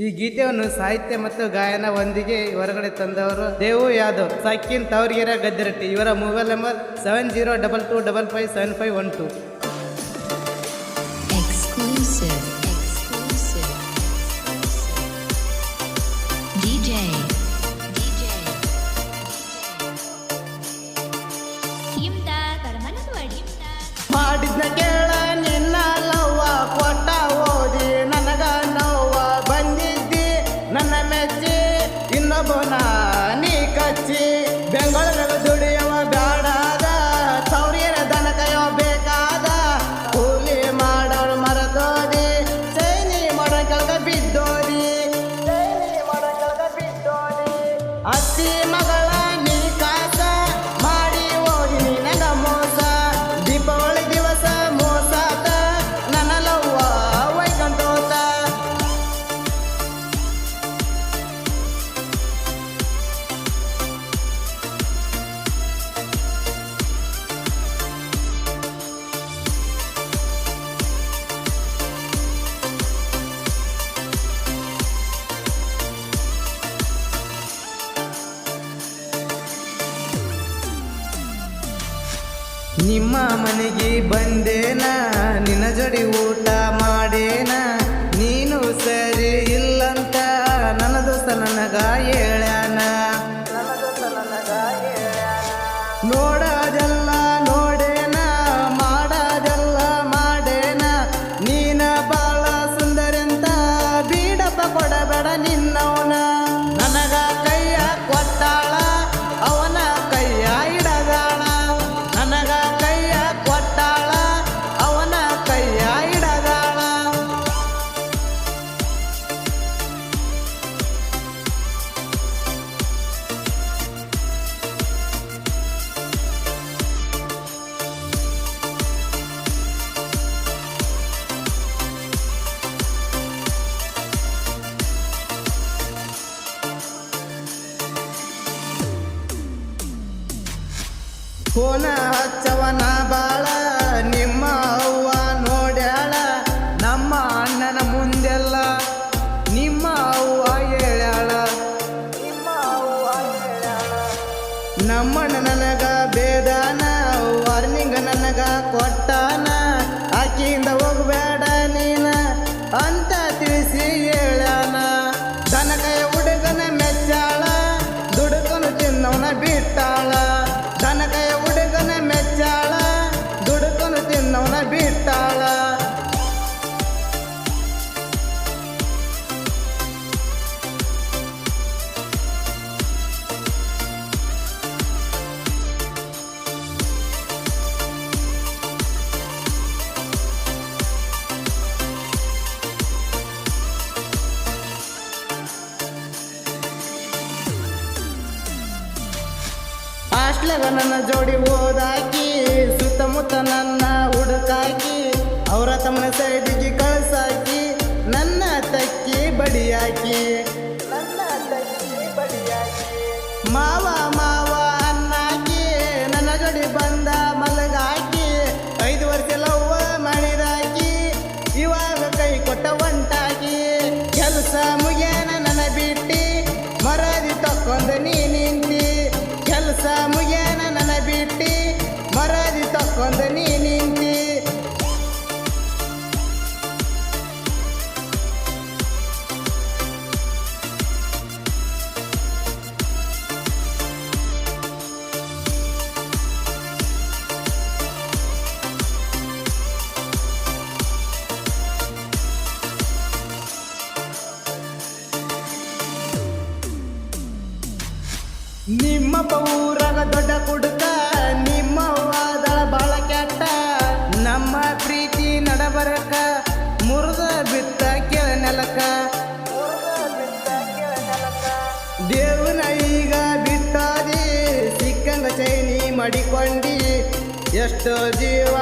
ಈ ಗೀತೆಯನ್ನು ಸಾಹಿತ್ಯ ಮತ್ತು ಗಾಯನ ಒಂದಿಗೆ ಹೊರಗಡೆ ತಂದವರು ದೇವು ಯಾದವ್, ಸಾಕಿನ್ ತವರಿಗೆರೆ ಗದ್ದೆರಟ್ಟಿ. ಇವರ mobile number seven zero double two double five seven five one two. ನಿಮ್ಮ ಮನೆಗೆ ಬಂದೇನ? ನಿನ್ನ ಜೋಡಿ ಊಟ ಮಾಡೇನ? ನೀನು ಸರಿ ಇಲ್ಲಂತ ನನ್ನ ದೋಸ್ತ ನನಗ ಕೋನ ಹಚ್ಚವನ ಬಾಳ ಹಾಸ್ಟ್ಲಾಗ ನನ್ನ ಜೋಡಿ ಓದಾಕಿ ಸುತ್ತಮುತ್ತ ನನ್ನ ಹುಡುಕಾಕಿ ಅವರ ತಮ್ಮ ಸೈಡಿಗೆ ಕಳ್ಸಾಕಿ ನನ್ನ ತಕ್ಕಿ ಬಡಿಯಾಕಿ. ನನ್ನ ತಕ್ಕಿ ಬಡಿಯಾಕಿ. ಮಾವ. ನಿಮ್ಮಪ್ಪ ಊರಾಗ ದೊಡ್ಡ ಕುಡುಕ, ನಿಮ್ಮ ವಾದಳ ಬಾಳ ಕೆಟ್ಟ. ನಮ್ಮ ಪ್ರೀತಿ ನಡಬರಕ, ಮುರಿದ ಬಿತ್ತ ಕೆಳ ನೆಲಕ. ದೇವನ ಈಗ ಬಿಟ್ಟಾದಿ, ಸಿಕ್ಕಂಗ ಚೈನಿ ಮಡಿಕೊಂಡಿ, ಎಷ್ಟೋ ಜೀವ